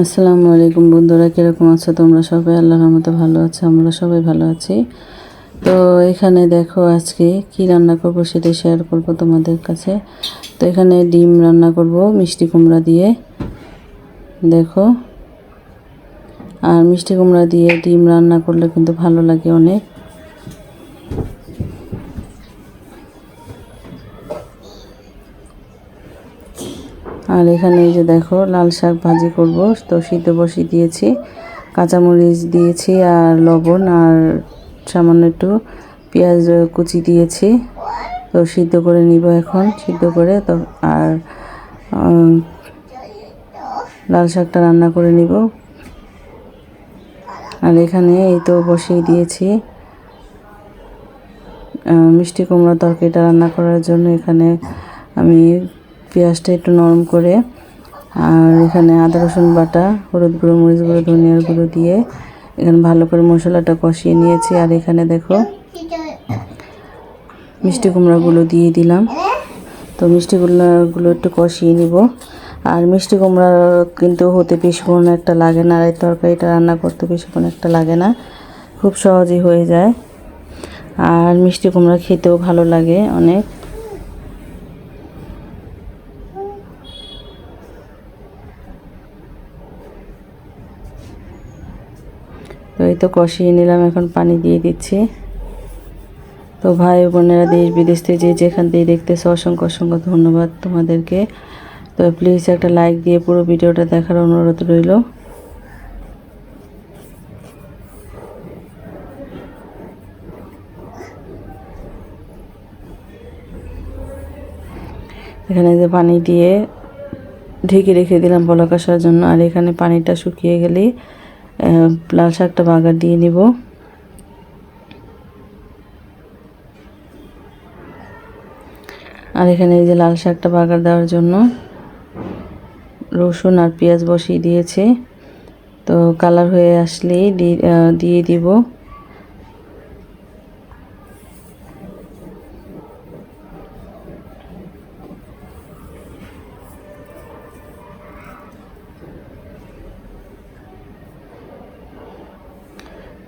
আসসালামু আলাইকুম বন্ধুরা, কীরকম আছো তোমরা সবাই? আল্লাহর রহমতে ভালো আছো, আমরা সবাই ভালো আছি। তো এখানে দেখো আজকে কি রান্না করব সেটা শেয়ার করব তোমাদের কাছে। তো এখানে ডিম রান্না করব, মিষ্টি কুমড়া দিয়ে। দেখো। আর মিষ্টি কুমড়া দিয়ে ডিম রান্না করলে কিন্তু ভালো লাগে অনেক। আর এখানে এই যে দেখো, লাল শাক ভাজি করব। তো সিদ্ধ বসিয়ে দিয়েছি, কাঁচামরিচ দিয়েছি আর লবণ আর সামান্য একটু পেঁয়াজ কুচি দিয়েছি। তো সিদ্ধ করে নিব এখন, সিদ্ধ করে তো আর লাল শাকটা রান্না করে নিব। আর এখানে এই তো বসিয়ে দিয়েছি মিষ্টি কুমড়া তরকারিটা রান্না করার জন্য। এখানে আমি পেঁয়াজটা একটু নরম করে, আর এখানে আদা, রসুন বাটা, হলুদ গুঁড়ো, মরিচ গুঁড়ো, ধনিয়ার গুঁড়ো দিয়ে এখানে ভালো করে মশলাটা কষিয়ে নিয়েছি। আর এখানে দেখো, মিষ্টি কুমড়াগুলো দিয়ে দিলাম। তো মিষ্টি কুমড়াগুলো একটু কষিয়ে নিব। আর মিষ্টি কুমড়া কিন্তু হতে বেশিক্ষণ একটা লাগে না, আর এই তরকারিটা রান্না করতে বেশিক্ষণ একটা লাগে না, খুব সহজেই হয়ে যায়। আর মিষ্টি কুমড়া খেতেও ভালো লাগে অনেক। তো এই তো কষিয়ে নিলাম, এখন পানি দিয়ে দিচ্ছি। তো ভাই বোনেরা দেশ বিদেশ থেকে যে যেখান থেকে দেখতেছে, অসংখ্য অসংখ্য ধন্যবাদ তোমাদেরকে। তো প্লিজ একটা লাইক দিয়ে পুরো ভিডিওটা দেখার অনুরোধ রইল। এখানে যে পানি দিয়ে ঢেকে রেখে দিলাম বলক জন্য, আর এখানে পানিটা শুকিয়ে গেলেই লাল শাকটা বাগার দিয়ে নিব। আর এখানে এই যে লাল শাকটা বাগার দেওয়ার জন্য রসুন আর পেঁয়াজ বসিয়ে দিয়েছে। তো কালার হয়ে আসলেই দিয়ে দিব।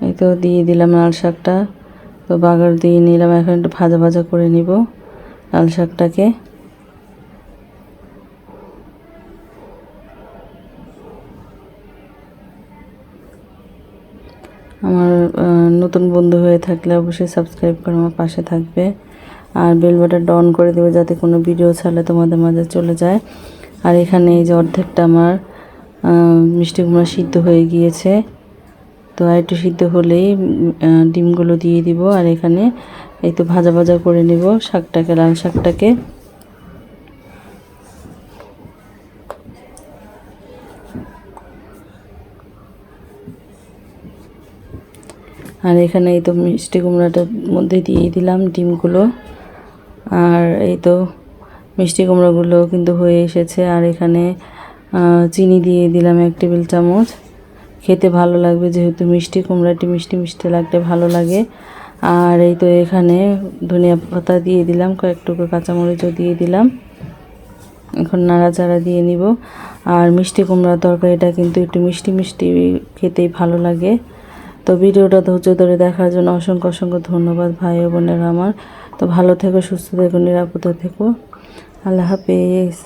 এই তো দিয়ে দিলাম লাল শাকটা। তো বাগার দিয়ে নিলাম, এখন একটু ভাজা ভাজা করে নিব লাল শাকটাকে। আমার নতুন বন্ধু হয়ে থাকলে অবশ্যই সাবস্ক্রাইব করে আমার পাশে থাকবে। আর বেল বাটনটা অন করে দেবে যাতে কোনো ভিডিও ছাড়লে তোমাদের মাঝে চলে যায়। আর এখানে এই যে অর্ধেকটা আমার মিষ্টি কুমড়া সিদ্ধ হয়ে গিয়েছে। তো আর একটু সিদ্ধ হলেই ডিমগুলো দিয়ে দিব আর এখানে এই তো ভাজা ভাজা করে নেব শাকটাকে, লাল শাকটাকে। আর এখানে এই তো মিষ্টি কুমড়াটার মধ্যে দিয়ে দিলাম ডিমগুলো। আর এই তো মিষ্টি কুমড়োগুলো কিন্তু হয়ে এসেছে। আর এখানে চিনি দিয়ে দিলাম এক টেবিল চামচ। খেতে ভালো লাগবে, যেহেতু মিষ্টি কুমড়াটি মিষ্টি মিষ্টি লাগতে ভালো লাগে। আর এই তো এখানে ধনিয়া পাতা দিয়ে দিলাম, কয়েক টুকরো কাঁচামরিচও দিয়ে দিলাম। এখন নাড়াচাড়া দিয়ে নিব। আর মিষ্টি কুমড়া তরকারিটা কিন্তু একটু মিষ্টি মিষ্টি খেতেই ভালো লাগে। তো ভিডিওটা ধৈর্য ধরে দেখার জন্য অসংখ্য অসংখ্য ধন্যবাদ ভাই ও বোনেরা আমার। তো ভালো থেকো, সুস্থ থেকো, নিরাপদে থেকো। আল্লাহ হাফেজ.